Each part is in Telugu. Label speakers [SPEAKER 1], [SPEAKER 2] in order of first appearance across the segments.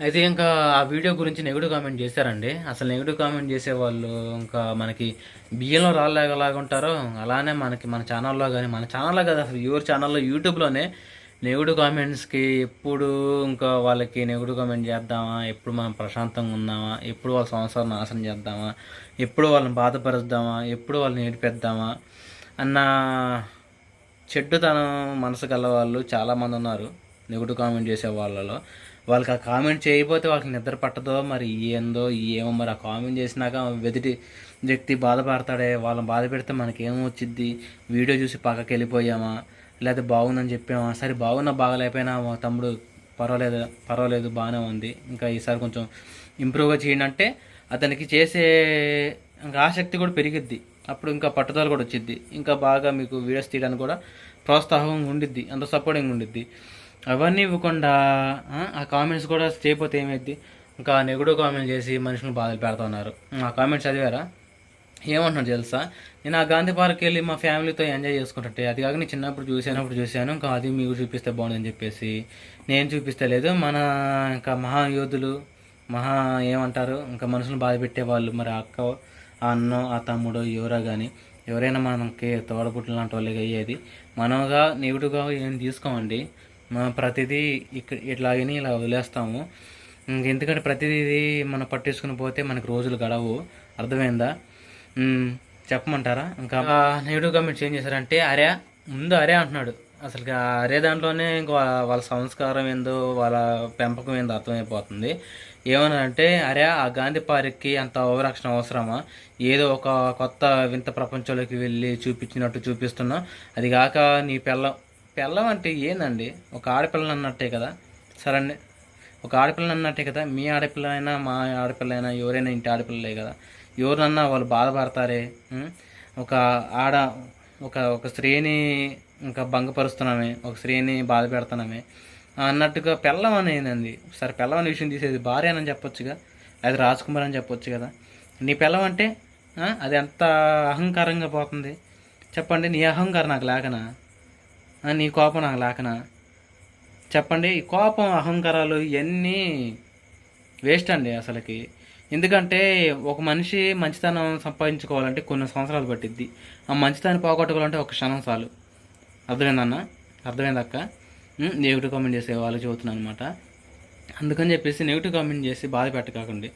[SPEAKER 1] అయితే ఇంకా ఆ వీడియో గురించి నెగిటివ్ కామెంట్ చేశారండి. అసలు నెగిటివ్ కామెంట్ చేసే వాళ్ళు ఇంకా మనకి బియ్యంలో రాళ్ళలాగా ఉంటారో అలానే మనకి మన ఛానల్లో కానీ మన ఛానల్లో కదా అసలు యువర్ ఛానల్లో యూట్యూబ్లోనే నెగిటివ్ కామెంట్స్కి ఎప్పుడు ఇంకా వాళ్ళకి నెగిటివ్ కామెంట్ చేద్దామా ఎప్పుడు మనం ప్రశాంతంగా ఉందామా ఎప్పుడు వాళ్ళ సంవత్సరం నాశనం చేద్దామా ఎప్పుడు వాళ్ళని బాధపరుద్దామా ఎప్పుడు వాళ్ళని ఏడిపేద్దామా అన్న చెడ్డుతనం మనసు గల వాళ్ళు చాలామంది ఉన్నారు నెగిటివ్ కామెంట్ చేసే వాళ్ళలో. వాళ్ళకి ఆ కామెంట్ చేయకపోతే వాళ్ళకి నిద్ర పట్టదో మరి ఏందో ఏమో మరి ఆ కామెంట్ చేసినాక వెదిటి వ్యక్తి బాధపడతాడే వాళ్ళని బాధ పెడితే మనకి వీడియో చూసి పక్కకి వెళ్ళిపోయామా? లేకపోతే బాగుందని చెప్పామా? సరే బాగున్నా బాగలేకపోయినా మా తమ్ముడు పర్వాలేదు పర్వాలేదు బాగానే ఉంది. ఇంకా ఈసారి కొంచెం ఇంప్రూవ్గా చేయండి అంటే అతనికి చేసే ఇంకా ఆసక్తి కూడా పెరిగిద్ది. అప్పుడు ఇంకా పట్టుదల కూడా వచ్చిద్ది. ఇంకా బాగా మీకు వీడియోస్ తీయడానికి కూడా ప్రోత్సాహం ఉండిద్ది అంత సపోర్టింగ్ ఉండిద్ది. అవన్నీ ఇవ్వకుండా ఆ, కామెంట్స్ కూడా చేయకపోతే ఏమైద్ది? ఇంకా నెగిటివ్ కామెంట్ చేసి మనుషులను బాధలు పెడుతున్నారు. ఆ కామెంట్స్ చదివారా? ఏమంటున్నాడు తెలుసా? నేను ఆ గాంధీ పార్క్ వెళ్ళి మా ఫ్యామిలీతో ఎంజాయ్ చేసుకుంటుంటే అది కాక నేను చిన్నప్పుడు చూసానప్పుడు చూశాను ఇంకా అది మీకు చూపిస్తే బాగుందని చెప్పేసి నేను చూపిస్తే లేదు. మన ఇంకా మహాయోధులు మహా ఏమంటారు? ఇంకా మనుషులను బాధ పెట్టే వాళ్ళు మరి అక్క ఆ అన్నో ఆ తమ్ముడు ఎవరో కానీ ఎవరైనా మనకి తోడపుట్టిన లాంటి వాళ్ళకి అయ్యేది మనంగా నెగిటివ్గా ఏం తీసుకోమండి. ప్రతిదీ ఇక్కడ ఇట్లాగని ఇలా వదిలేస్తాము. ఎందుకంటే ప్రతిదీ మనం పట్టించుకుని పోతే మనకు రోజులు గడవు. అర్థమైందా? చెప్పమంటారా? ఇంకా నెగిటివ్ కామెంట్స్ ఏం చేశారంటే అరే ముందు అరే అంటున్నాడు. అసలు అరే దాంట్లోనే ఇంకో వాళ్ళ సంస్కారం ఏందో వాళ్ళ పెంపకం ఏందో అర్థమైపోతుంది. ఏమన్నారంటే అరే ఆ గాంధీ పార్క్కి అంత ఓవరాక్షన్ అవసరమా? ఏదో ఒక కొత్త వింత ప్రపంచంలోకి వెళ్ళి చూపించినట్టు చూపిస్తున్నా. అది కాక నీ పిల్ల పిల్లం అంటే ఏందండి? ఒక ఆడపిల్లని అన్నట్టే కదా? సరే అండి ఒక ఆడపిల్లని అన్నట్టే కదా? మీ ఆడపిల్ల అయినా మా ఆడపిల్ల అయినా ఎవరైనా ఇంటి ఆడపిల్లలే కదా? ఎవరినన్నా వాళ్ళు బాధపడతారే? ఒక ఆడ ఒక ఒక స్త్రీని ఇంకా భంగపరుస్తున్నామే ఒక స్త్రీని బాధ పెడుతున్నామే. అన్నట్టుగా పెళ్ళం అనేదండి. సరే పెళ్ళం అనే విషయం తీసేది భార్య అని చెప్పొచ్చుగా? అది రాజ్కుమార్ అని చెప్పొచ్చు కదా? నీ పెళ్ళం అంటే అది ఎంత అహంకారంగా పోతుంది? చెప్పండి నీ అహంకారం నాకు లేకనా? నీ కోపం నాకు లేకనా? చెప్పండి ఈ కోపం అహంకారాలు ఇవన్నీ వేస్ట్ అండి అసలుకి. ఎందుకంటే ఒక మనిషి మంచితనం సంపాదించుకోవాలంటే కొన్ని సంవత్సరాలు పట్టిద్ది. ఆ మంచితనం పోగొట్టుకోవాలంటే ఒక క్షణం చాలు. అర్థమైందన్న అర్థమైందక్క నెగిటివ్ కామెంట్ చేసే వాళ్ళు చదువుతున్నాను అనమాట అందుకని చెప్పేసి నెగిటివ్ కామెంట్ చేసి బాధ పెట్టకండి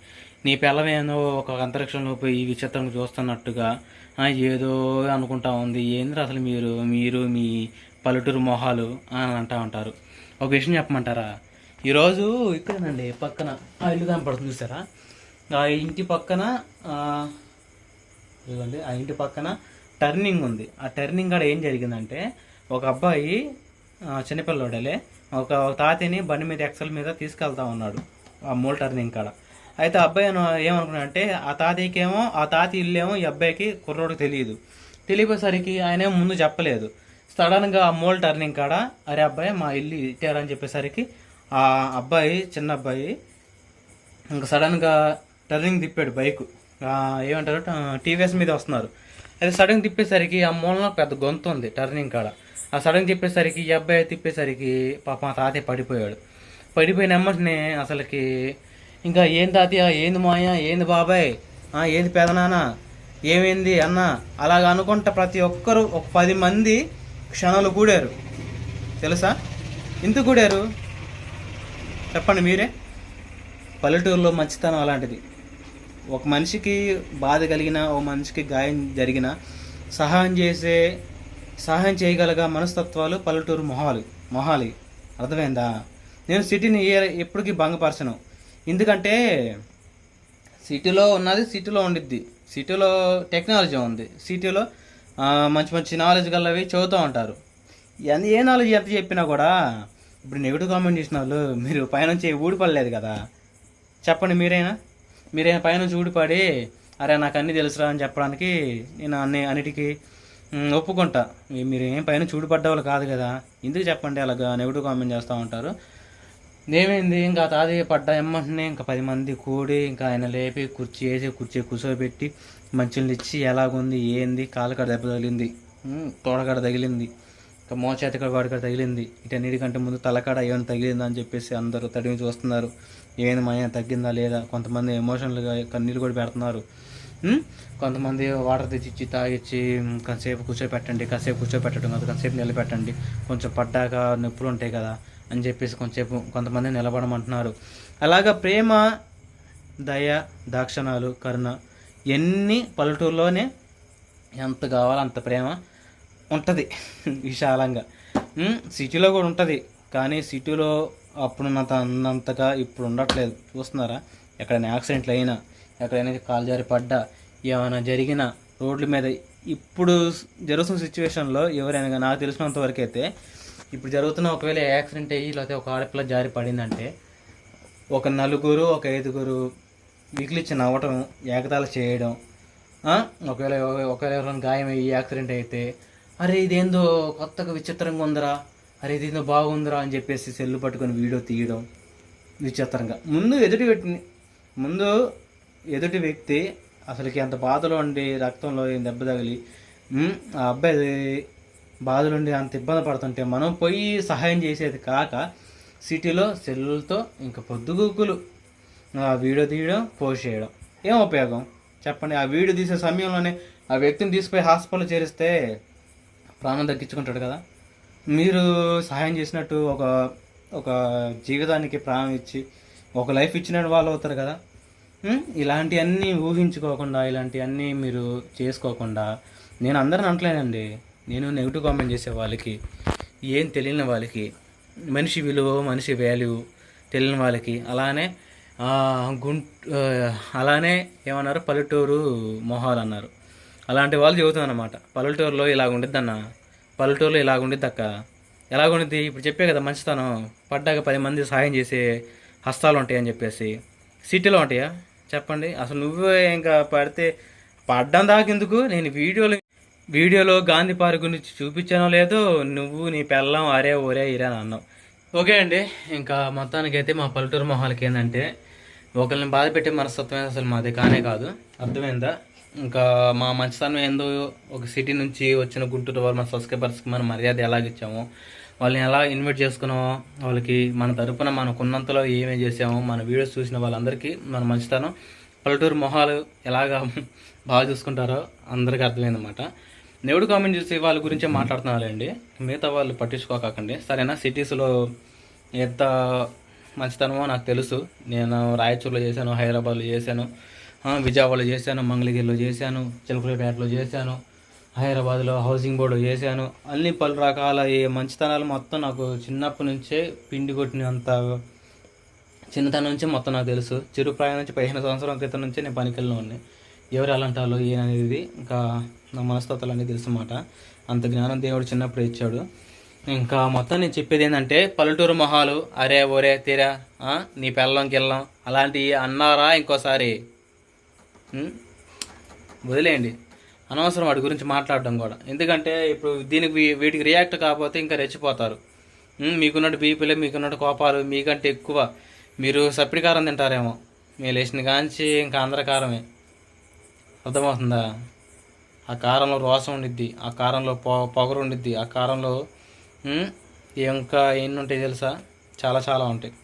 [SPEAKER 1] నీ పిల్లమేదో ఒక అంతరిక్షంలో పోయి ఈ విచిత్రంగా చూస్తున్నట్టుగా ఏదో అనుకుంటా ఉంది. ఏంద్ర అసలు మీరు మీరు మీ పల్లెటూరు మొహాలు అని అంటా ఉంటారు. ఒక విషయం చెప్పమంటారా? ఈరోజు ఇక్కడేనండి పక్కన. ఆ ఇల్లు కనపడుతుంది చూసారా? ఆ ఇంటి పక్కన ఆ, ఇదిగోండి ఆ ఇంటి పక్కన టర్నింగ్ ఉంది. ఆ టర్నింగ్ కాడ ఏం జరిగిందంటే ఒక అబ్బాయి చిన్నపిల్లోడలే ఒక ఒక తాతని బండి మీద ఎక్సల్ మీద తీసుకెళ్తా ఉన్నాడు ఆ మూల టర్నింగ్ కాడ. అయితే అబ్బాయి అను- ఏమనుకున్నాడంటే ఆ తాతయ్యకేమో ఆ తాత ఇల్లేమో ఈ అబ్బాయికి కుర్రోడికి తెలియదు. తెలియపోయేసరికి ఆయన ఏమో ముందు చెప్పలేదు. సడన్గా ఆ మోల్ టర్నింగ్ కాడ అరే అబ్బాయి మా ఇల్లు ఇట్టారని చెప్పేసరికి ఆ అబ్బాయి చిన్న అబ్బాయి ఇంకా సడన్గా టర్నింగ్ తిప్పాడు బైక్. ఏమంటారు టీవీఎస్ మీద వస్తున్నారు. అది సడన్ తిప్పేసరికి ఆ మూలన పెద్ద గొంతు ఉంది టర్నింగ్ కాడ. ఆ సడన్ తిప్పేసరికి ఈ అబ్బాయి తిప్పేసరికి పాప మా తాతయ్య పడిపోయాడు. పడిపోయిన వెంటనే అసలుకి ఇంకా ఏం తాతయ్య ఏంది మాయ ఏంది బాబాయ్ ఆ, ఏంది పెదనాన్న ఏమైంది అన్న? అలాగ అనుకుంటా ప్రతి ఒక్కరు ఒక పది మంది క్షణాలు కూడారు తెలుసా? ఎందుకు కూడారు చెప్పండి మీరే. పల్లెటూరులో మంచితనం అలాంటిది. ఒక మనిషికి బాధ కలిగిన ఒక మనిషికి గాయం జరిగిన సహాయం చేసే సహాయం చేయగలగా మనస్తత్వాలు పల్లెటూరు మొహాలు మొహాలి. అర్థమైందా? నేను సిటీని ఏ ఎప్పటికీ భంగపరచను. ఎందుకంటే సిటీలో ఉన్నది సిటీలో ఉండిద్ది. సిటీలో టెక్నాలజీ ఉంది. సిటీలో మంచి మంచి నాలెడ్జ్ గలవి చదువుతూ ఉంటారు. ఎంత ఏ నాలెడ్జ్ ఎంత చెప్పినా కూడా ఇప్పుడు నెగిటివ్ కామెంట్ చేసిన వాళ్ళు మీరు పైనుంచి ఊడిపడలేదు కదా. చెప్పండి మీరైనా. మీరైనా పైనుంచి ఊడిపడి అరే నాకు అన్నీ తెలుసురా అని చెప్పడానికి నేను అన్ని అన్నిటికీ ఒప్పుకుంటా. మీరు ఏం పైన చూడుపడ్డ వాళ్ళు కాదు కదా. ఎందుకు చెప్పండి అలాగా నెగిటివ్ కామెంట్ చేస్తూ ఉంటారు. ఏమైంది ఇంకా తాతయ్య పడ్డా ఎమ్మంటనే ఇంకా పది మంది కూడి ఇంకా ఆయన లేపి కుర్చీ వేసి కుర్చీ కూర్చోబెట్టి మంచులు ఇచ్చి ఎలాగుంది ఏంది కాలుకడ దెబ్బ తగిలింది తోడకడ తగిలింది ఇంకా మోచేతకడ వాడికడ తగిలింది ఇటన్నిటికంటే ముందు తలకాడ ఏమైనా తగిలిందా అని చెప్పేసి అందరూ తడిమి చూస్తున్నారు. ఏమైనా మా తగ్గిందా లేదా? కొంతమంది ఎమోషనల్గా కన్నీళ్ళు కూడా పెడుతున్నారు. కొంతమంది వాటర్ తెచ్చిచ్చి తాగిచ్చి కాసేపు కూర్చోపెట్టండి కాసేపు కూర్చోపెట్టడం కాదు కాసేపు నిలబెట్టండి. కొంచెం పడ్డాక నొప్పులు ఉంటాయి కదా. అని చెప్పేసి కొంచెంసేపు కొంతమంది నిలబడమంటున్నారు. అలాగా ప్రేమ దయ దాక్షణాలు కరుణ ఎన్ని పల్లెటూరులోనే ఎంత కావాలో అంత ప్రేమ ఉంటుంది విశాలంగా. సిటీలో కూడా ఉంటుంది కానీ సిటీలో అప్పుడున్నంత అన్నంతగా ఇప్పుడు ఉండట్లేదు. చూస్తున్నారా? ఎక్కడైనా యాక్సిడెంట్లు అయినా ఎక్కడైనా కాలు జారి పడ్డా ఏమైనా జరిగినా రోడ్ల మీద ఇప్పుడు జరుగుతున్న సిచ్యువేషన్లో ఎవరైనా నాకు తెలిసినంత వరకు అయితే ఇప్పుడు జరుగుతున్న ఒకవేళ యాక్సిడెంట్ అయ్యి లేకపోతే ఒక ఆడపిల్ల జారి పడిందంటే ఒక నలుగురు ఒక ఐదుగురు మిగిలిచ్చి నవ్వటం ఏకతాలు చేయడం ఒకవేళ ఒకవేళ ఎవరైనా గాయం అయ్యి యాక్సిడెంట్ అయితే అరే ఇదేందో కొత్తగా విచిత్రంగా ఉందిరా అరే ఇదేందో బాగుందిరా అని చెప్పేసి సెల్లు పట్టుకొని వీడియో తీయడం విచిత్రంగా. ముందు ఎదుటి వ్యక్తిని ముందు ఎదుటి వ్యక్తి అసలుకి అంత బాధలో ఉండి రక్తంలో దెబ్బ తగిలి ఆ అబ్బాయి బాధలుండి అంత ఇబ్బంది పడుతుంటే మనం పోయి సహాయం చేసేది కాక సిటీలో సెల్లులతో ఇంకా పొద్దుగుక్కులు ఆ వీడియో తీయడం పోస్ట్ చేయడం. ఏం ఉపయోగం? చెప్పండి. ఆ వీడియో తీసే సమయంలోనే ఆ వ్యక్తిని తీసుకుపోయి హాస్పిటల్ చేరిస్తే ప్రాణం దక్కించుకుంటాడు కదా. మీరు సహాయం చేసినట్టు ఒక ఒక జీవితానికి ప్రాణం ఇచ్చి ఒక లైఫ్ ఇచ్చిన వాళ్ళు అవుతారు కదా. ఇలాంటివన్నీ ఊహించుకోకుండా ఇలాంటివన్నీ మీరు చేసుకోకుండా నేను అందరిని అంటలేనండి నేను నెగిటివ్ కామెంట్ చేసే వాళ్ళకి ఏం తెలియని వాళ్ళకి మనిషి విలువ మనిషి వాల్యూ తెలియని వాళ్ళకి అలానే గుంట అలానే ఏమన్నారు? పల్లెటూరు మొహాలు అన్నారు. అలాంటి వాళ్ళు చెబుతాం అనమాట పల్లెటూరులో ఇలాగ ఉండిద్ది అన్న పల్లెటూరులో ఇలాగ ఉండిద్ది అక్క ఎలాగ ఉండిద్ది? ఇప్పుడు చెప్పే కదా మంచితనం. పడ్డాక పది మంది సహాయం చేసే హస్తాలు ఉంటాయని చెప్పేసి. సిటీలో ఉంటాయా? చెప్పండి. అసలు నువ్వే ఇంకా పడితే పడ్డం దాకెందుకు నేను వీడియోలో వీడియోలో గాంధీ పార్క్ గురించి చూపించానో లేదో నువ్వు నీ పెళ్ళం అరే ఒరే ఇరే అని అన్నావు. ఓకే అండి. ఇంకా మొత్తానికైతే మా పల్లెటూరు మొహాలకి ఏంటంటే ఒకరిని బాధ పెట్టే మనస్తత్వం అసలు మాది కానే కాదు. అర్థమైందా? ఇంకా మా మంచితనం ఏందో ఒక సిటీ నుంచి వచ్చిన గుంటూరు వాళ్ళు మన సబ్స్క్రైబర్స్కి మనం మర్యాద ఎలాగిచ్చామో వాళ్ళని ఎలా ఇన్వైట్ చేసుకున్నామో వాళ్ళకి మన తరపున మనకున్నంతలో ఏమేం చేసామో మన వీడియోస్ చూసిన వాళ్ళందరికీ మన మంచితనం పల్లెటూరు మొహాలు ఎలాగా బాగా చూసుకుంటారో అందరికీ అర్థమైందన్నమాట. నెవుడు కామెంట్ చేసి వాళ్ళ గురించే మాట్లాడుతున్నారండి మిగతా వాళ్ళు పట్టించుకోకండి సరేనా? సిటీస్లో ఎంత మంచితనమో నాకు తెలుసు. నేను రాయచూర్లో చేశాను హైదరాబాద్లో చేశాను విజయవాడలో చేశాను మంగళగిరిలో చేశాను చిలకలపేటలో చేశాను హైదరాబాద్లో హౌసింగ్ బోర్డు చేశాను. అన్ని పలు రకాల ఈ మంచితనాలు మొత్తం నాకు చిన్నప్పటి నుంచే పిండి కొట్టినంత చిన్నతనం నుంచి మొత్తం నాకు తెలుసు. చిరు ప్రాయం నుంచి పదిహేను సంవత్సరాల క్రితం నుంచి నేను పనికెళ్ళిన ఉన్నాయి ఎవరు ఎలా అంటారో ఏననేది ఇంకా నా మనస్తత్వాలు అనేది తెలుసు అన్నమాట. అంత జ్ఞానం దేవుడు చిన్నప్పుడు ఇచ్చాడు. ఇంకా మొత్తం నేను చెప్పేది ఏంటంటే పల్లెటూరు మొహాలు అరే ఒరే తీరా నీ పెళ్ళం గిల్లం అలాంటివి అన్నారా ఇంకోసారి? వదిలేయండి. అనవసరం వాటి గురించి మాట్లాడడం కూడా. ఎందుకంటే ఇప్పుడు దీనికి వీటికి రియాక్ట్ కాకపోతే ఇంకా రెచ్చిపోతారు. మీకున్నట్టు బీపీలు మీకున్నట్టు కోపాలు మీకంటే ఎక్కువ. మీరు సప్పిడికారం తింటారేమో. మీరు లేచిన కాంచి ఇంకా అందరి అర్థమవుతుందా? ఆ కారంలో రోసం ఉండిద్ది ఆ కారంలో పొ పొగరు ఉండిద్ది ఆ కారంలో ఇంకా ఎన్ని ఉంటాయి తెలుసా? చాలా చాలా ఉంటాయి.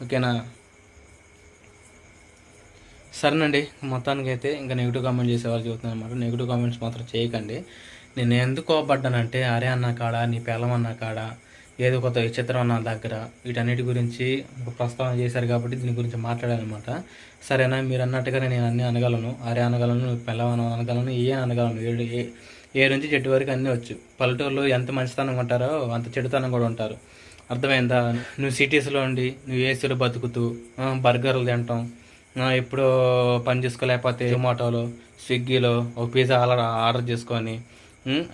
[SPEAKER 1] ఓకేనా? సరేనండి మొత్తానికి అయితే ఇంకా నెగిటివ్ కామెంట్ చేసేవాళ్ళు చెబుతున్నాను అనమాట నెగిటివ్ కామెంట్స్ మాత్రం చేయకండి. నేను ఎందుకు కోపడ్డానంటే అరే అన్న కాడ నీ పిల్లం అన్న కాడ ఏదో కొత్త విచిత్రం నా దగ్గర వీటన్నిటి గురించి ఒక ప్రస్తావన చేశారు కాబట్టి దీని గురించి మాట్లాడాలన్నమాట. సరేనా? మీరు అన్నట్టుగానే నేను అన్నీ అనగలను. అరే అనగలను పిల్లవన అనగలను ఏ అనగలను? ఏడు ఏ ఏ నుంచి చెట్టు వరకు అన్నీ వచ్చు. పల్లెటూరులో ఎంత మంచితనం ఉంటారో అంత చెడుతనం కూడా ఉంటారు. అర్థమైందా? నువ్వు సిటీస్లో ఉండి నువ్వు ఏసీలో బతుకుతూ బర్గర్లు తింటాం ఎప్పుడో పని చేసుకోలేకపోతే జొమాటోలో స్విగ్గీలో ఒక పిజ్జా ఆర్డర్ ఆర్డర్ చేసుకొని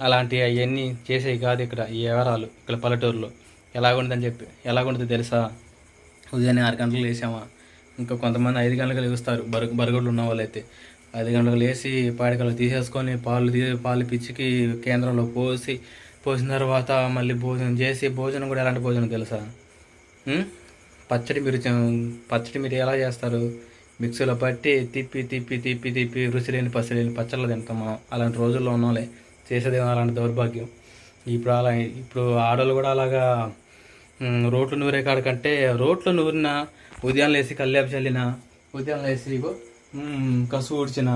[SPEAKER 1] అలాంటి అవన్నీ చేసేవి కాదు ఇక్కడ ఈ వివరాలు ఇక్కడ పల్లెటూరులో. ఎలాగుంటుందని చెప్పి. ఎలాగుంటుంది తెలుసా? ఉదయాన్నే ఆరు గంటలకు లేసామా ఇంకా కొంతమంది ఐదు గంటలకు లేస్తారు. బరుగు బరుగుడులు ఉన్న వాళ్ళైతే. ఐదు గంటలకు లేచి పాడికలు తీసేసుకొని పాలు తీ పాలు పిచ్చికి కేంద్రంలో పోసి పోసిన తర్వాత మళ్ళీ భోజనం చేసి భోజనం కూడా ఎలాంటి భోజనం తెలుసా? పచ్చడి మీరు పచ్చడి మీరు ఎలా చేస్తారు? మిక్సీలో పట్టి తిప్పి తిప్పి తిప్పి తిప్పి రుచి లేని పచ్చడి లేని పచ్చళ్ళు తింటాం మనం. అలాంటి రోజుల్లో ఉన్నాంలే చేసేది అలాంటి దౌర్భాగ్యం. ఇప్పుడు అలా ఇప్పుడు ఆడవాళ్ళు కూడా అలాగా రోడ్లు నూరే కాడ కంటే రోడ్లు నూరిన ఉదయం లేసి కల్లేపు చల్లిన ఉదయం లేసి ఇగో, కసు ఊడ్చిన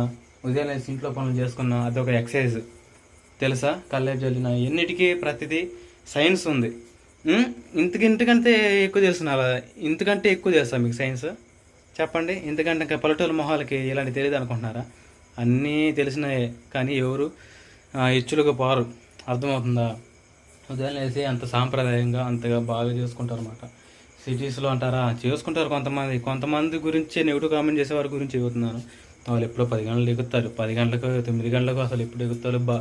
[SPEAKER 1] ఉదయం లేసి ఇంట్లో పనులు చేసుకున్న అదొక ఎక్సర్సైజ్ తెలుసా? కల్లేపు చల్లిన ఎన్నిటికీ ప్రతిదీ సైన్స్ ఉంది. ఇంతకి ఇంతకంటే ఎక్కువ తెలుసు అలా ఇంతకంటే ఎక్కువ తెలుసా మీకు సైన్స్? చెప్పండి. ఎందుకంటే ఇంకా పల్లెటూరు మొహాలకి ఇలాంటి తెలియదు అనుకుంటున్నారా అన్నీ తెలిసినాయే కానీ ఎవరు ఇచ్చులుగా పారు. అర్థమవుతుందా? ఉదయం లేసి అంత సాంప్రదాయంగా అంతగా బాగా చేసుకుంటారు అనమాట సిటీస్లో అంటారా? చేసుకుంటారు కొంతమంది. కొంతమంది గురించి నెగిటివ్ కామెంట్ చేసే వారి గురించి చెబుతున్నాను. వాళ్ళు ఎప్పుడో పది గంటలకు ఎగుతారు. పది గంటలకు తొమ్మిది గంటలకు అసలు ఎప్పుడు ఎగుతారు? బా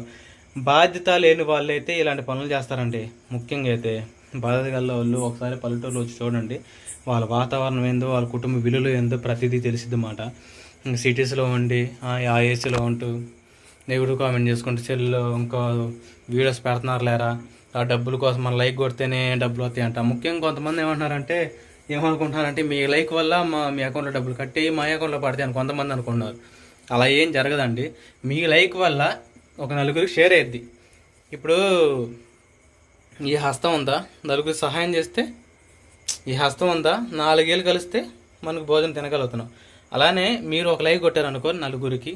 [SPEAKER 1] బాధ్యత లేని వాళ్ళు అయితే ఇలాంటి పనులు చేస్తారండి. ముఖ్యంగా అయితే బాధ్యత గల వాళ్ళు ఒకసారి పల్లెటూరులో వచ్చి చూడండి. వాళ్ళ వాతావరణం ఏందో వాళ్ళ కుటుంబ విలువలు ఏందో ప్రతిదీ తెలిసిద్ది అన్నమాట సిటీస్లో ఉండి ఆ ఏసీలో ఉంటూ నెగిటివ్ కామెంట్ చేసుకుంటూ చెల్లు ఇంకా వీడియోస్ పెడుతున్నారు లేరా? ఆ డబ్బుల కోసం మన లైక్ కొడితేనే డబ్బులు వస్తాయంట. ముఖ్యంగా కొంతమంది ఏమంటున్నారంటే ఏమనుకుంటున్నారంటే మీ లైక్ వల్ల మా మీ అకౌంట్లో డబ్బులు కట్టి మా అకౌంట్లో పడతాయి అని కొంతమంది అనుకున్నారు అలా ఏం జరగదండి. మీ లైక్ వల్ల ఒక నలుగురికి షేర్ అయ్యిద్ది ఇప్పుడు ఈ హస్తం ఉందా? నలుగురికి సహాయం చేస్తే ఈ హస్తం ఉందా? నాలుగేళ్ళు కలిస్తే మనకు భోజనం తినగలుగుతున్నాం. అలానే మీరు ఒక లైక్ కొట్టారనుకో నలుగురికి.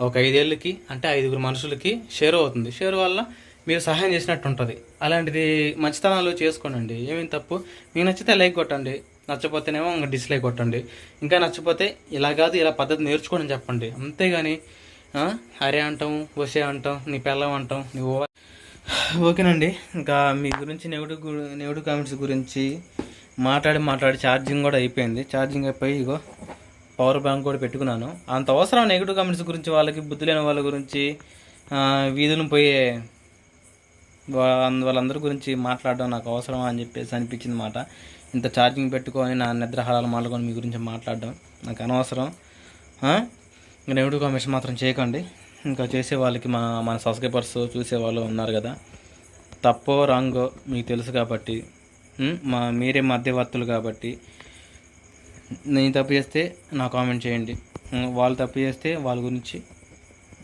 [SPEAKER 1] ఒక ఐదేళ్ళకి అంటే ఐదుగురు మనుషులకి షేర్ అవుతుంది. షేర్ వల్ల మీరు సహాయం చేసినట్టు ఉంటుంది అలాంటిది మంచితనాలు చేసుకోండి ఏమేమి తప్పు? మీకు నచ్చితే లైక్ కొట్టండి. నచ్చపోతేనేమో ఇంకా డిస్లైక్ కొట్టండి. ఇంకా నచ్చపోతే ఇలా కాదు ఇలా పద్ధతి నేర్చుకోండి చెప్పండి. అంతేగాని ఆ, అరే అంటాం వసే అంటాం నీ పిల్లం అంటాం నీ ఓ ఓకేనండి. ఇంకా మీ గురించి నెగిటివ్ గు- నెగిటివ్ కామెంట్స్ గురించి మాట్లాడి మాట్లాడి ఛార్జింగ్ కూడా అయిపోయింది. ఛార్జింగ్ అయిపోయి ఇగో పవర్ బ్యాంక్ కూడా పెట్టుకున్నాను. అంత అవసరం నెగిటివ్ కామెంట్స్ గురించి వాళ్ళకి బుద్ధి లేని వాళ్ళ గురించి ఆ, వీధులను పోయే వా- వాళ్ళందరి గురించి మాట్లాడడం నాకు అవసరమా అని చెప్పేసి అనిపించింది మాట. ఇంత ఛార్జింగ్ పెట్టుకొని నా నిద్రహారాలు మాట్లాడుకొని మీ గురించి మాట్లాడడం నాకు అనవసరం. ఇంకా నెగిటివ్ కామెంట్స్ మాత్రం చేయకండి. ఇంకా చేసే వాళ్ళకి మా మన సబ్స్క్రైబర్స్ చూసే వాళ్ళు ఉన్నారు కదా. తప్పో రాంగో మీకు తెలుసు కాబట్టి మా మీరే మధ్యవర్తులు కాబట్టి నేను తప్పు చేస్తే నా కామెంట్ చేయండి. వాళ్ళు తప్పు చేస్తే వాళ్ళ గురించి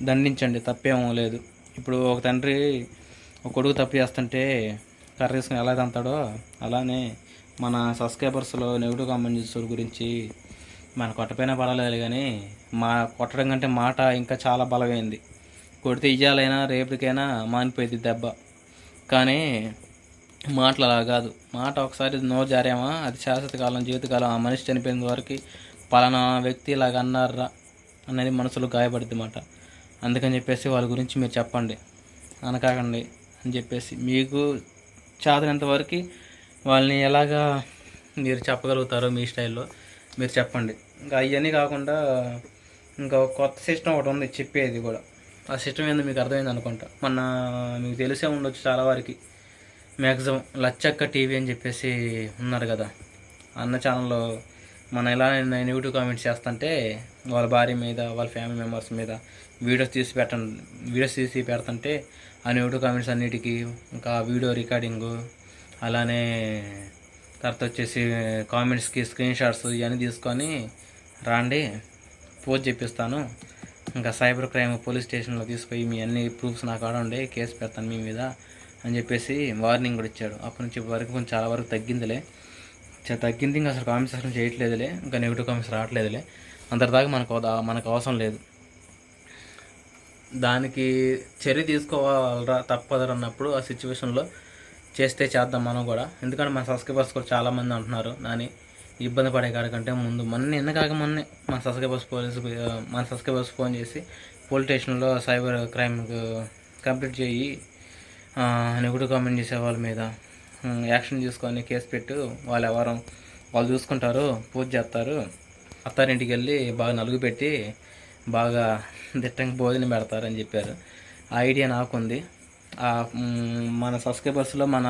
[SPEAKER 1] దండించండి. తప్పేమో లేదు. ఇప్పుడు ఒక తండ్రి ఒక కొడుకు తప్పు చేస్తుంటే కర్ర తీసుకుని ఎలా తంతాడో అలానే మన సబ్స్క్రైబర్స్లో నెగిటివ్ కామెంట్ చేసే గురించి మన కొట్టపోయినా పడలేదు కానీ మా కొట్టడం కంటే మాట ఇంకా చాలా బలమైంది. కొడితే ఇయ్యాలైనా రేపటికైనా మానిపోయింది దెబ్బ. కానీ మాటలు అలా కాదు. మాట ఒకసారి నోరు జారామా? అది శాశ్వత కాలం జీవితకాలం ఆ మనిషి చనిపోయిన వరకు పలానా వ్యక్తి ఇలాగ అన్నారా అనేది మనసులో గాయపడుద్ది మాట. అందుకని చెప్పేసి వాళ్ళ గురించి మీరు చెప్పండి. అనకాకండి అని చెప్పేసి. మీకు చాదినంత వరకు వాళ్ళని ఎలాగా మీరు చెప్పగలుగుతారో మీ స్టైల్లో మీరు చెప్పండి. ఇంకా అవన్నీ కాకుండా ఇంకా కొత్త సిస్టమ్ ఒకటి ఉంది చెప్పేది కూడా. ఆ సిస్టమ్ ఏందో మీకు అర్థమైంది అనుకుంటా. మొన్న మీకు తెలిసే ఉండొచ్చు చాలా వారికి. మ్యాక్సిమం లచ్చక్క టీవీ అని చెప్పేసి ఉన్నారు కదా. అన్న ఛానల్లో మనం ఎలా నెగిటివ్ కామెంట్స్ చేస్తుంటే వాళ్ళ భార్య మీద వాళ్ళ ఫ్యామిలీ మెంబర్స్ మీద వీడియోస్ తీసి పెట్టండి వీడియోస్ తీసి పెడుతుంటే ఆ నెగిటివ్ కామెంట్స్ అన్నిటికీ ఇంకా వీడియో రికార్డింగు అలానే తర్వాత వచ్చేసి కామెంట్స్కి స్క్రీన్ షాట్స్ ఇవన్నీ తీసుకొని రాండి పోస్ట్ చెప్పిస్తాను. ఇంకా సైబర్ క్రైమ్ పోలీస్ స్టేషన్లో తీసుకుపోయి మీ అన్ని ప్రూఫ్స్ నాకు ఆడండి కేసు పెడతాను మీ మీద. అని చెప్పేసి వార్నింగ్ కూడా ఇచ్చాడు. అప్పటి నుంచి వరకు కొంచెం చాలా వరకు తగ్గిందిలే. తగ్గింది ఇంకా అసలు కామెంట్స్ అసలు చేయట్లేదులే. ఇంకా నెగిటివ్ కామెంట్స్ రావట్లేదులే. అంతటిదాకా మనకు మనకు అవసరం లేదు. దానికి చర్య తీసుకోవాలరా తప్పదు అన్నప్పుడు ఆ సిచ్యువేషన్లో చేస్తే చేద్దాం మనం కూడా. ఎందుకంటే మన సబ్స్క్రైబర్స్ కూడా చాలామంది అంటున్నారు నాని ఇబ్బంది పడే కాడికంటే ముందు. మొన్న నిన్న కాక మొన్నే మన సబ్స్క్రైబర్స్ పోలీసు మన సబ్స్క్రైబర్స్ ఫోన్ చేసి పోలీస్ స్టేషన్లో సైబర్ క్రైమ్ కంప్లీట్ చేయి నెగిటివ్ కామెంట్ చేసే వాళ్ళ మీద. యాక్షన్ తీసుకొని కేసు పెట్టు. వాళ్ళు ఎవరం? వాళ్ళు చూసుకుంటారు పూజ చేస్తారు. అత్తారింటికి వెళ్ళి బాగా నలుగు పెట్టి బాగా దిట్టంగా భోజనం పెడతారని చెప్పారు. ఆ ఐడియా నాకుంది. ఆ, మన సబ్స్క్రైబర్స్లో మన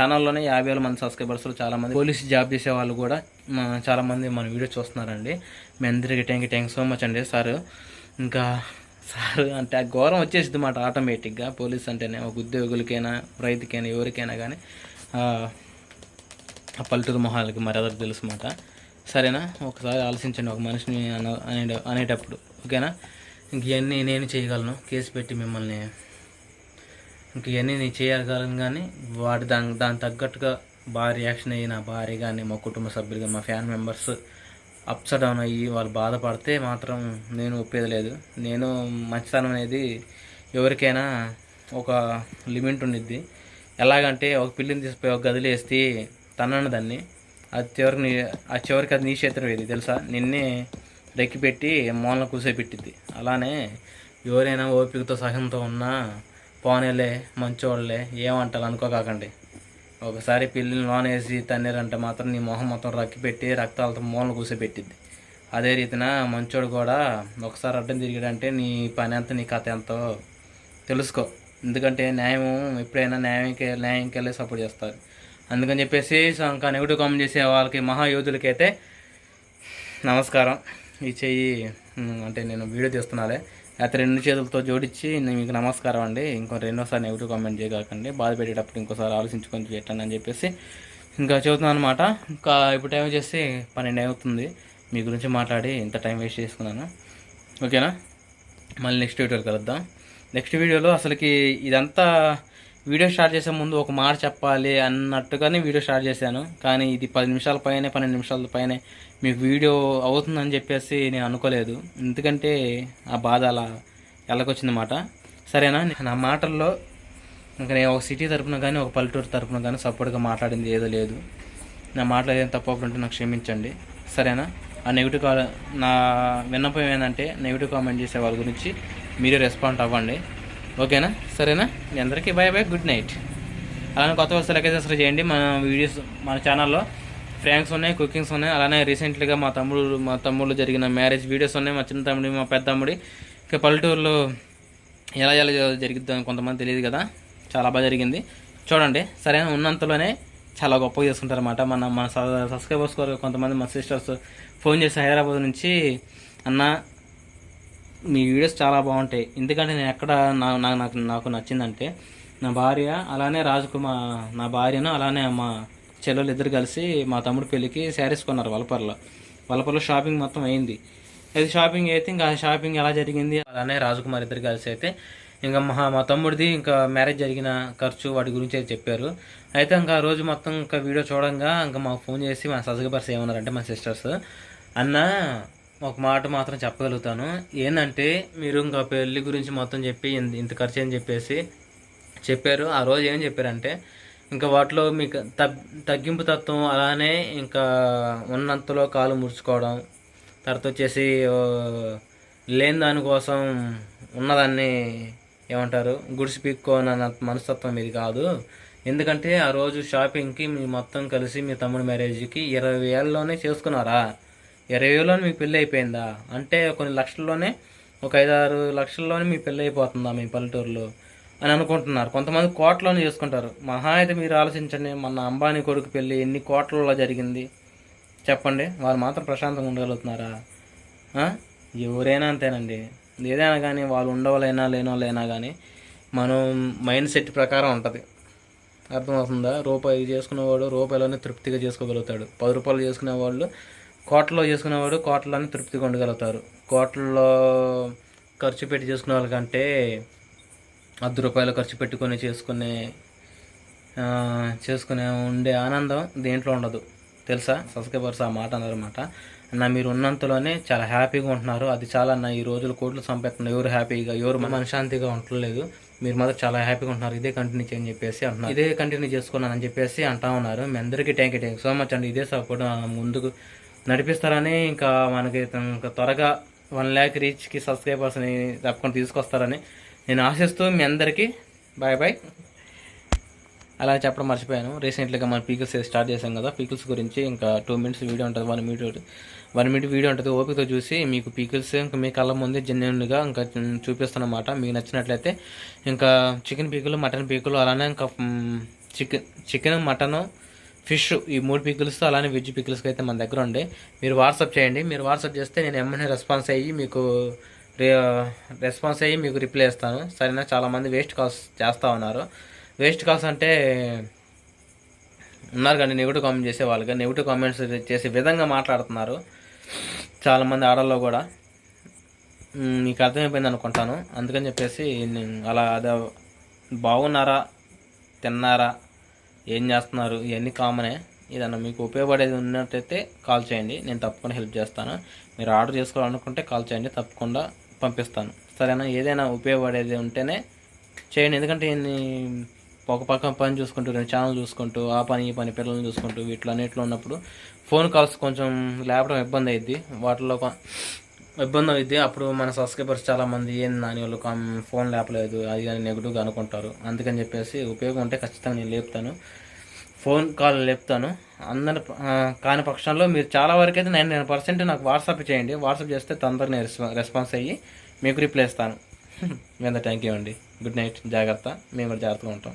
[SPEAKER 1] ఛానల్లోనే యాభై వేల మంది సబ్స్క్రైబర్స్లో చాలామంది పోలీస్ జాబ్ చేసే వాళ్ళు కూడా చాలామంది మన వీడియో చూస్తున్నారండి. మీ అందరికీ thank you thank so much అండి సార్. ఇంకా సార్ అంటే ఆ ఘోరం వచ్చేసింది మాట ఆటోమేటిక్గా పోలీస్ అంటేనే ఒక ఉద్యోగులకైనా రైతుకైనా ఎవరికైనా కానీ ఆ పల్లెటూరు మొహాలకి మర్యాదలు తెలుసు మాట. సరేనా? ఒకసారి ఆలోచించండి ఒక మనిషిని అనే అనేటప్పుడు. ఓకేనా? ఇంక ఇవన్నీ నేను చేయగలను. కేసు పెట్టి మిమ్మల్ని ఇంక ఇవన్నీ నేను చేయగలను కానీ వాటి దాని దానికి తగ్గట్టుగా బాగా రియాక్షన్ అయ్యి నా భార్య కానీ మా కుటుంబ సభ్యులు కానీ మా ఫ్యాన్ మెంబర్స్ అప్స్ డౌన్ అయ్యి వాళ్ళు బాధపడితే మాత్రం నేను ఒప్పేది లేదు. నేను మంచితనం అనేది ఎవరికైనా ఒక లిమిట్ ఉండిద్ది. ఎలాగంటే ఒక పిల్లిని తీసిపోయి ఒక గదిలో వేస్తే తనను దాన్ని అది చివరికి నీ ఆ చివరికి అది నీ చేతిలో ఇది తెలుసా? నిన్నే రెక్కి పెట్టి మూలన కూసేపెట్టిద్ది. అలానే ఎవరైనా ఓపికతో సహనంతో ఉన్నా పోనేలే మంచోళ్ళే ఏమంటారు అనుకోకాకండి. ఒకసారి పిల్లిని లోనేసి వేసి తన్నీరంటే మాత్రం నీ మొహం మొత్తం రక్కి పెట్టి రక్తాలతో మూలన కూర్చోబెట్టిద్ది అదే రీతిన మంచోడు కూడా ఒకసారి అడ్డం తిరిగాడంటే నీ పని ఎంత నీ కథ ఎంతో తెలుసుకో. ఎందుకంటే న్యాయం ఎప్పుడైనా న్యాయంకి న్యాయంకి వెళ్ళి సపోర్ట్ చేస్తారు. అందుకని చెప్పేసి ఇంకా నెగిటివ్ కామెంట్ చేసే వాళ్ళకి మహాయోధులకైతే నమస్కారం. ఈ చెయ్యి అంటే నేను వీడియో తీస్తున్నాలే. అయితే రెండు చేతులతో జోడించి నేను మీకు నమస్కారం అండి. ఇంకో రెండోసారి నెగిటివ్ కామెంట్ చేయకండి బాధ పెట్టేటప్పుడు ఇంకోసారి ఆలోచించుకొని చేయటండి అని చెప్పేసి ఇంకా చెబుతున్నాను అనమాట ఇంకా ఇప్పుడు టైం వచ్చేసి పన్నెండు అవుతుంది. మీ గురించి మాట్లాడి ఇంత టైం వేస్ట్ చేసుకున్నాను. ఓకేనా? మళ్ళీ నెక్స్ట్ వీడియోలో కలుద్దాం. నెక్స్ట్ వీడియోలో అసలుకి ఇదంతా వీడియో స్టార్ట్ చేసే ముందు ఒక మాట చెప్పాలి అన్నట్టుగానే వీడియో స్టార్ట్ చేశాను. కానీ ఇది పది నిమిషాల పైనే పన్నెండు నిమిషాల పైనే మీకు వీడియో అవుతుందని చెప్పేసి నేను అనుకోలేదు. ఎందుకంటే ఆ బాధ అలా ఎలాగొచ్చిందన్నమాట సరేనా? నా మాటల్లో ఇంకా నేను ఒక సిటీ తరపున కానీ ఒక పల్లెటూరు తరపున కానీ సపోర్ట్గా మాట్లాడింది ఏదో లేదు. నా మాటలు ఏదైనా తప్పు నాకు క్షమించండి. సరేనా? ఆ నెగిటివ్ కా నా విన్నపం ఏంటంటే నెగిటివ్ కామెంట్ చేసే వాళ్ళ గురించి మీరే రెస్పాండ్ అవ్వండి. ఓకేనా? సరేనా? మీ అందరికీ బాయ్ బాయ్ గుడ్ నైట్ అలానే కొత్త వస్తువులు ఎక్కడ సబ్స్క్రైబ్ చేయండి. మన వీడియోస్ మన ఛానల్లో ఫ్రాంక్స్ ఉన్నాయి కుకింగ్స్ ఉన్నాయి. అలానే రీసెంట్లీగా మా తమ్ముడు మా తమ్ముడు జరిగిన మ్యారేజ్ వీడియోస్ ఉన్నాయి. మా చిన్న తమ్ముడి మా పెద్ద తమ్ముడి. ఇంకా పల్లెటూరులో ఎలా ఎలా జరిగిద్దో కొంతమంది తెలియదు కదా. చాలా బాగా జరిగింది. చూడండి సరైన ఉన్నంతలోనే చాలా గొప్పగా చేసుకుంటారన్నమాట. మన మన సబ్స్క్రైబర్స్ కొంతమంది మా సిస్టర్స్ ఫోన్ చేసి హైదరాబాద్ నుంచి అన్న మీ వీడియోస్ చాలా బాగుంటాయి. ఎందుకంటే నేను ఎక్కడ నాకు నాకు నచ్చిందంటే నా భార్య అలానే రాజకుమార్ నా భార్యను అలానే మా చెల్లెలు ఇద్దరు కలిసి మా తమ్ముడు పెళ్ళికి శారీస్ కొన్నారు వలపర్లో. వలపర్లో షాపింగ్ మొత్తం అయింది. అది షాపింగ్ అయితే ఇంకా షాపింగ్ ఎలా జరిగింది? అలానే రాజకుమార్ ఇద్దరు కలిసి అయితే ఇంకా మా మా తమ్ముడిది ఇంకా మ్యారేజ్ జరిగిన ఖర్చు వాటి గురించి అయితే చెప్పారు. అయితే ఇంకా ఆ రోజు మొత్తం ఇంకా వీడియో చూడంగా ఇంకా మాకు ఫోన్ చేసి మా సజగబర్స్ ఏమన్నారంటే మా సిస్టర్స్ అన్న ఒక మాట మాత్రం చెప్పగలుగుతాను. ఏంటంటే మీరు ఇంకా పెళ్ళి గురించి మొత్తం చెప్పి ఇంత- ఇంత ఖర్చు అని చెప్పేసి చెప్పారు. ఆ రోజు ఏం చెప్పారంటే ఇంకా వాటిలో మీకు తగ్ తగ్గింపు తత్వం అలానే ఇంకా ఉన్నంతలో కాలు ముడుచుకోవడం తర్వాత వచ్చేసి లేని దానికోసం ఉన్నదాన్ని ఏమంటారు గుడిసి పీక్కోనన్న మనస్తత్వం ఇది కాదు. ఎందుకంటే ఆ రోజు షాపింగ్కి మీ మొత్తం కలిసి మీ తమ్ముడి మ్యారేజ్కి ఇరవై వేలలోనే చేసుకున్నారా? ఇరవై వేలలోనే మీకు పెళ్ళి అయిపోయిందా? అంటే కొన్ని లక్షల్లోనే ఒక ఐదారు లక్షల్లోనే మీ పెళ్ళి అయిపోతుందా మీ పల్లెటూరులో? అని అనుకుంటున్నారు. కొంతమంది కోట్లోనే చేసుకుంటారు. మహా అయితే మీరు ఆలోచించండి మన అంబానీ కొడుకు పెళ్ళి ఎన్ని కోట్లలో జరిగింది? చెప్పండి. వాళ్ళు మాత్రం ప్రశాంతంగా ఉండగలుగుతున్నారా? ఎవరైనా అంతేనండి. ఏదైనా కానీ వాళ్ళు ఉండవాలైనా లేనోళ్ళైనా కానీ మనం మైండ్ సెట్ ప్రకారం ఉంటుంది. అర్థమవుతుందా? రూపాయి చేసుకునేవాడు రూపాయలోనే తృప్తిగా చేసుకోగలుగుతాడు. పది రూపాయలు చేసుకునేవాళ్ళు కోట్లలో చేసుకునేవాడు కోట్లలోనే తృప్తిగా ఉండగలుగుతారు. కోట్లలో ఖర్చు పెట్టి చేసుకునే వాళ్ళకంటే అర్ధ రూపాయలు ఖర్చు పెట్టుకొని చేసుకునే చేసుకునే ఉండే ఆనందం దేంట్లో ఉండదు. తెలుసా? సబ్స్క్రైబర్స్ ఆ మాట అన్నారన్నమాట. అన్న మీరు ఉన్నంతలోనే చాలా హ్యాపీగా ఉంటున్నారు. అది చాలా అన్న ఈ రోజులు కోట్లు సంపెత్తున్నారు ఎవరు హ్యాపీగా ఎవరు మనశ్శాంతిగా ఉండలేదు మీరు మాత్రం చాలా హ్యాపీగా ఉంటున్నారు. ఇదే కంటిన్యూ చేయని చెప్పేసి అంటున్నారు ఇదే కంటిన్యూ చేసుకున్నానని చెప్పేసి అంటా ఉన్నారు. మీ అందరికీ thank you thank so much అండి. ఇదే సపోర్ట్ ముందుకు నడిపిస్తారని ఇంకా మనకి ఇంకా త్వరగా వన్ ల్యాక్ రీచ్కి సబ్స్క్రైబర్స్ని తప్పకుండా తీసుకొస్తారని నేను ఆశిస్తూ మీ అందరికీ బాయ్ బాయ్ అలా చెప్పడం మర్చిపోయాను. రీసెంట్లీగా మన పీకిల్స్ స్టార్ట్ చేసాం కదా. పీకిల్స్ గురించి ఇంకా టూ మినిట్స్ వీడియో ఉంటుంది one minute one minute video ఉంటుంది. ఓపికతో చూసి మీకు పీకిల్స్ ఇంకా మీ కళ్ళ ముందే జెన్యున్గా ఇంకా చూపిస్తానమాట మీకు నచ్చినట్లయితే ఇంకా చికెన్ పీకులు మటన్ పీకులు అలానే ఇంకా చికెన్ చికెన్ మటను ఫిష్ ఈ మూడు పికిల్స్ అలానే వెజ్ పికిల్స్కి అయితే మన దగ్గర ఉండే. మీరు వాట్సాప్ చేయండి. మీరు వాట్సాప్ చేస్తే నేను వెంటనే రెస్పాన్స్ అయ్యి మీకు రెస్పాన్స్ అయ్యి మీకు రిప్లై ఇస్తాను. సరేనా? చాలామంది వేస్ట్ కాల్స్ చేస్తూ ఉన్నారు. వేస్ట్ కాల్స్ అంటే ఉన్నారు కానీ నెగిటివ్ కామెంట్ చేసే వాళ్ళుగా నెగిటివ్ కామెంట్స్ చేసే విధంగా మాట్లాడుతున్నారు. చాలామంది ఆడల్లో కూడా. మీకు అర్థమైపోయింది అనుకుంటాను. అందుకని చెప్పేసి అలా అదే బాగున్నారా? తిన్నారా? ఏం చేస్తున్నారు? ఇవన్నీ కామనే. ఏదన్నా మీకు ఉపయోగపడేది ఉన్నట్టయితే కాల్ చేయండి. నేను తప్పకుండా హెల్ప్ చేస్తాను. మీరు ఆర్డర్ చేసుకోవాలనుకుంటే కాల్ చేయండి. తప్పకుండా పంపిస్తాను. సరేనా? ఏదైనా ఉపయోగపడేది ఉంటేనే చేయండి. ఎందుకంటే ఇన్ని ఒక పక్క పని చూసుకుంటూ రెండు ఛానల్ చూసుకుంటూ ఆ పని ఈ పని పిల్లల్ని చూసుకుంటూ వీటిలో అన్నిట్లో ఉన్నప్పుడు ఫోన్ కాల్స్ కొంచెం లేపడం ఇబ్బంది అయింది వాటిలో ఇబ్బంది అవుతుంది అప్పుడు మన సబ్స్క్రైబర్స్ చాలా మంది ఏం నాని వాళ్ళు ఫోన్ లేపలేదు అది కానీ నెగిటివ్గా అనుకుంటారు. అందుకని చెప్పేసి ఉపయోగం ఉంటే ఖచ్చితంగా నేను లేపుతాను. Phone call లేపుతాను. అందరి కాని పక్షంలో మీరు చాలా వరకు అయితే నైన్ నైన్ పర్సెంట్ నాకు వాట్సాప్ చేయండి. వాట్సాప్ చేస్తే తొందరగా నేను రెస్పాన్స్ అయ్యి మీకు రిప్లై ఇస్తాను. మీద థ్యాంక్ యూ అండి. Good night. జాగ్రత్త. మేము కూడా జాగ్రత్తగా ఉంటాం.